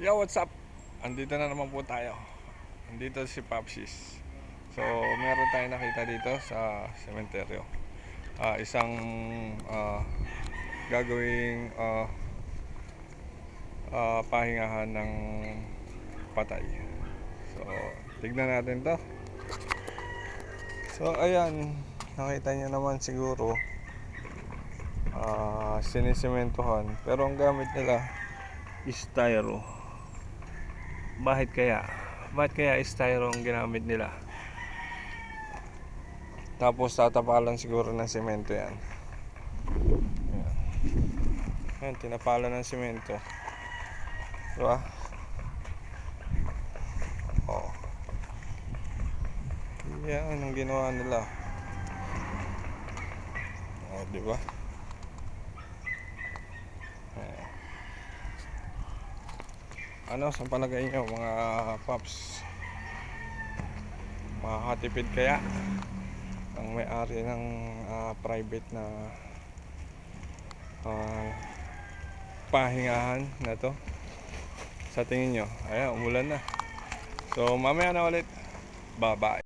Yo, what's up? Andito na naman po tayo. Andito si Papsis. So, meron tayong nakita dito sa sementeryo. Ah, isang ah, gagawing ah, ah, pahingahan ng patay. So, tignan natin to. So, ayan. Nakita niyo naman siguro ah sinisimentohan. Pero ang gamit nila is styro. Bakit kaya? Bakit kaya styro ang ginamit nila? Tapos tatapalan siguro ng semento yan. Ayan. Ayan, tinapalan ng semento. Diba? Oo. Yan ang ginawa nila. Oh, di ba? Ayan. Ano, sa palagay nyo mga paps? Makakatipid kaya ang may-ari ng ah, private na ah, pahingahan na to? Sa tingin nyo? Ayan, umulan na. So, mamaya na ulit. Bye-bye.